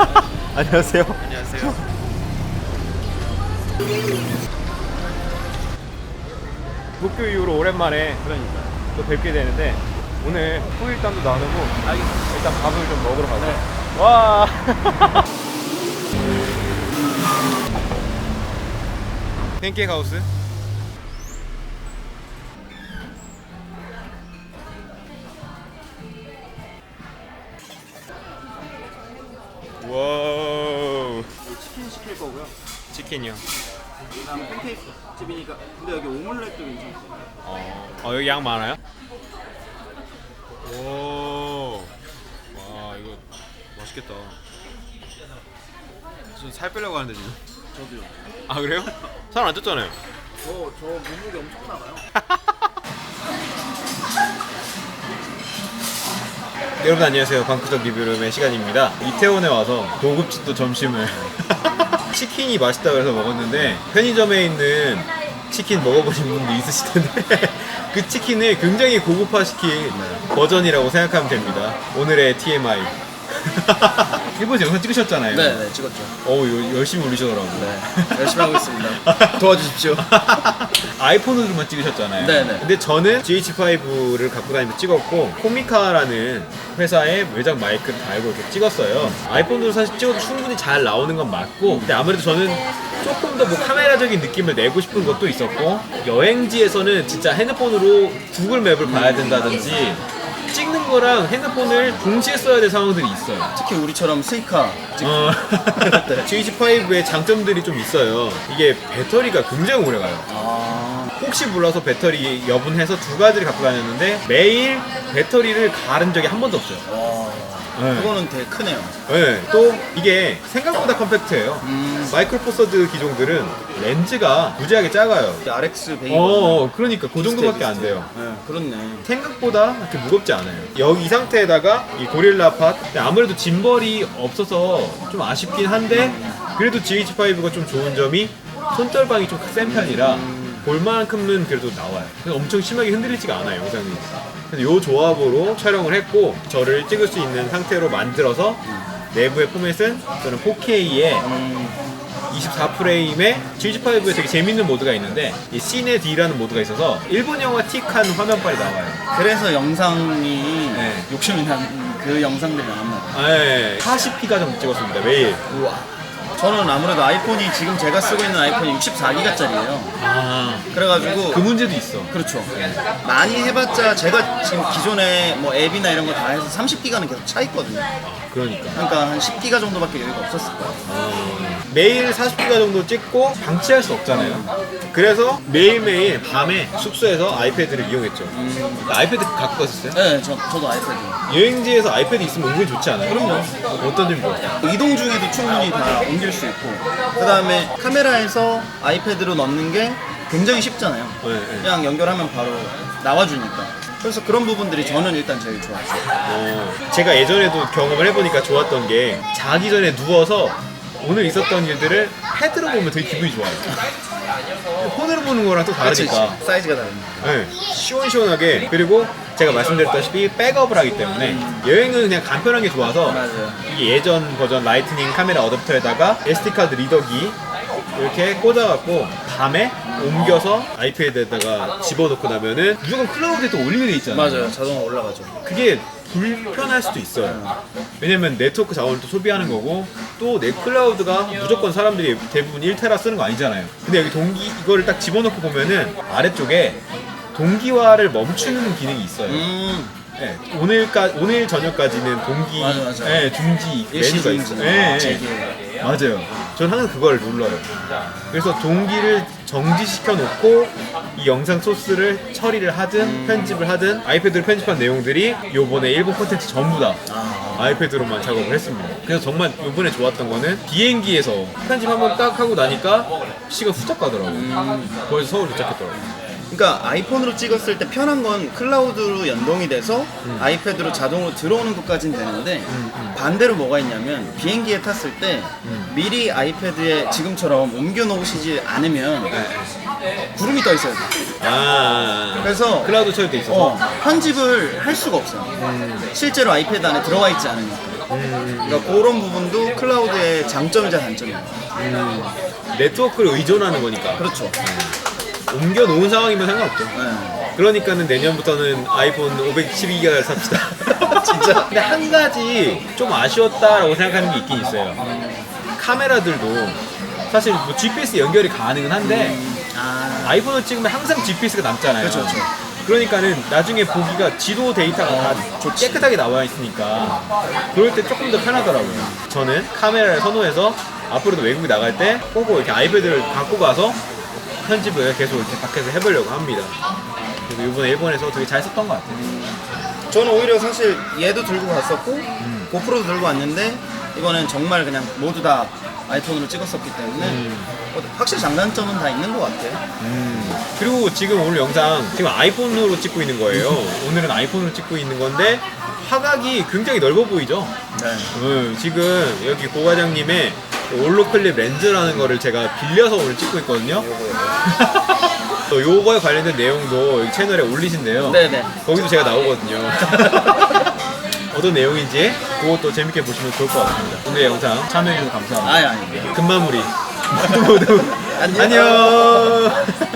안녕하세요. 안녕하세요. 도쿄 이후로 오랜만에 그러니까 또 뵙게 되는데 오늘 후일담도 나누고 알겠습니다. 일단 밥을 좀 먹으러 가자. 와. 팬케이크 하우스. 치킨이요. 그다음 팬케이크 집이니까. 근데 여기 오믈렛도 괜찮고. 어, 어 여기 양 많아요? 오, 와 이거 맛있겠다. 저살 빼려고 하는데 지금. 저도요. 아 그래요? 살 안 쪘잖아요. 저, 저 몸무게 엄청 나가요. 여러분 안녕하세요. 방구석 리뷰룸의 시간입니다. 이태원에 와서 고급집도 점심을 치킨이 맛있다고 해서 먹었는데 편의점에 있는 치킨 먹어보신 분도 있으실 텐데 그 치킨을 굉장히 고급화시킨 버전이라고 생각하면 됩니다. 오늘의 TMI. 일본에서 영상 찍으셨잖아요. 네, 네, 찍었죠. 어우 요- 열심히 올리시더라고요. 네, 열심히 하고 있습니다. 도와주십시오. 아이폰으로만 찍으셨잖아요. 네네. 근데 저는 GH5를 갖고 다니면서 찍었고 코미카라는 회사의 외장 마이크를 달고 이렇게 찍었어요. 아이폰으로 사실 찍어도 충분히 잘 나오는 건 맞고, 근데 아무래도 저는 조금 더 뭐 카메라적인 느낌을 내고 싶은 것도 있었고 여행지에서는 진짜 핸드폰으로 구글 맵을 봐야 된다든지 찍는 거랑 핸드폰을 동시에 써야 될 상황들이 있어요. 특히 우리처럼 스이카 찍 어, 네. GH5의 장점들이 좀 있어요. 이게 배터리가 굉장히 오래 가요. 아, 혹시 몰라서 배터리 여분해서 두 가지를 갖고 다녔는데 매일 배터리를 갈은 적이 한 번도 없어요. 와, 네. 그거는 되게 크네요. 네, 또 이게 생각보다 컴팩트해요. 음, 마이크로 포서드 기종들은 렌즈가 무지하게 작아요. RX 베이비. 어, 그러니까 그 정도밖에 안 돼요. 네, 그렇네. 생각보다 그렇게 무겁지 않아요. 여기 이 상태에다가 이 고릴라 팟 아무래도 짐벌이 없어서 좀 아쉽긴 한데 그래도 GH5가 좀 좋은 점이 손떨방이 좀 센 편이라 볼만큼은 그래도 나와요. 그래서 엄청 심하게 흔들리지가 않아요 영상이. 그래서 이 조합으로 촬영을 했고 저를 찍을 수 있는 상태로 만들어서 내부의 포맷은 저는 4K에 음, 24프레임에 GH5에 되게 재밌는 모드가 있는데 이 시네 D라는 모드가 있어서 일본 영화 틱한 화면빨이 나와요. 그래서 영상이 네. 욕심이 난 그 영상들이 나왔나 봐요. 아, 예. 40P가 정도 찍었습니다 매일. 우와. 저는 아무래도 아이폰이 지금 제가 쓰고 있는 아이폰이 64기가짜리예요. 아, 그래가지고 그 문제도 있어. 그렇죠. 많이 해봤자 제가 지금 기존에 뭐 앱이나 이런 거 다 해서 30기가는 계속 차 있거든요. 그러니까 그러니까 한 10기가 정도밖에 여유가 없었을 거예요. 매일 40P가 정도 찍고 방치할 수 없잖아요. 그래서 매일매일 밤에 숙소에서 아이패드를 이용했죠. 아이패드 갖고 갔었어요? 네, 저, 저도 아이패드. 여행지에서 아이패드 있으면 은근히 좋지 않아요? 그럼요. 어떤 점이 좋아요? 이동 중에도 충분히 다 옮길 수 있고 그 다음에 카메라에서 아이패드로 넣는 게 굉장히 쉽잖아요. 네, 네. 그냥 연결하면 바로 나와주니까. 그래서 그런 부분들이 저는 일단 제일 좋았어요. 어, 제가 예전에도 경험을 해보니까 좋았던 게 자기 전에 누워서 오늘 있었던 일들을 패드로 보면 되게 기분이 좋아요. 폰으로 보는 거랑 또 다르니까. 사이즈가 다릅니다. 네, 시원시원하게 그리고 제가 말씀드렸다시피 백업을 하기 때문에 여행은 그냥 간편한 게 좋아서. 이게 예전 버전 라이트닝 카메라 어댑터에다가 SD카드 리더기 이렇게 꽂아갖고 밤에 옮겨서 아이패드에다가 집어넣고 나면은 무조건 클라우드에 또 올리게 돼 있잖아요. 맞아요. 자동으로 올라가죠. 그게 불편할 수도 있어요. 왜냐면 네트워크 자원을 또 소비하는 거고 또 넷클라우드가 무조건 사람들이 대부분 1테라 쓰는 거 아니잖아요. 근데 여기 동기 이거를 딱 집어넣고 보면은 아래쪽에 동기화를 멈추는 기능이 있어요. 음, 네, 오늘까 오늘 저녁까지는 동기 맞아, 맞아. 네, 중지 일시 메뉴가. 있어요. 네, 네. 재개. 맞아요. 저는 항상 그걸 눌러요. 그래서 동기를 정지시켜 놓고 이 영상 소스를 처리를 하든 편집을 하든 아이패드로 편집한 내용들이 요번에 일본 콘텐츠 전부 다 아, 아이패드로만 작업을 했습니다. 그래서 정말 요번에 좋았던 거는 비행기에서 편집 한번 딱 하고 나니까 시간 후딱 가더라고요. 거기서 서울 도착했더라고요. 그러니까 아이폰으로 찍었을 때 편한 건 클라우드로 연동이 돼서 음. 아이패드로 자동으로 들어오는 것까지는 되는데 반대로 뭐가 있냐면 비행기에 탔을 때 음. 미리 아이패드에 지금처럼 옮겨 놓으시지 않으면 네. 구름이 떠 있어요. 아, 그래서 클라우드 처리돼 있어서 어, 편집을 할 수가 없어요. 실제로 아이패드 안에 들어와 있지 않으니까. 그러니까 그런 부분도 클라우드에 게 장점이자 단점이에요. 네트워크를 의존하는 거니까 그렇죠. 옮겨 놓은 상황이면 상관없죠. 네. 그러니까는 내년부터는 아이폰 512기가를 삽시다. 진짜. 근데 한 가지 좀 아쉬웠다라고 생각하는 게 있긴 있어요. 카메라들도 사실 뭐 GPS 연결이 가능은 한데 아, 아이폰을 찍으면 항상 GPS가 남잖아요. 그렇죠, 그렇죠. 그러니까는 나중에 보기가 지도 데이터가 다 깨끗하게 나와 있으니까 그럴 때 조금 더 편하더라고요. 저는 카메라를 선호해서 앞으로도 외국에 나갈 때꼭 이렇게 아이패드를 갖고 가서 편집을 계속 이렇게 밖에서 해보려고 합니다. 그리고 이번에 일본에서 되게 잘 썼던 것 같아요. 저는 오히려 사실 얘도 들고 갔었고 음. 고프로도 들고 왔는데 이번엔 정말 그냥 모두 다 아이폰으로 찍었었기 때문에 음. 어, 확실히 장단점은 다 있는 것 같아요. 그리고 지금 오늘 영상 지금 아이폰으로 찍고 있는 거예요. 오늘은 아이폰으로 찍고 있는 건데 화각이 굉장히 넓어 보이죠? 네. 음, 지금 여기 고 과장님의 올로 클립 렌즈라는 거를 제가 빌려서 오늘 찍고 있거든요. 또 요거에 관련된 내용도 여기 채널에 올리신대요. 네네. 거기도 제가 나오거든요. 어떤 내용인지 그것도 재밌게 보시면 좋을 것 같습니다. 오늘 영상 참여해주셔서 감사합니다. 아니 아니. 금마무리. 모두. 안녕.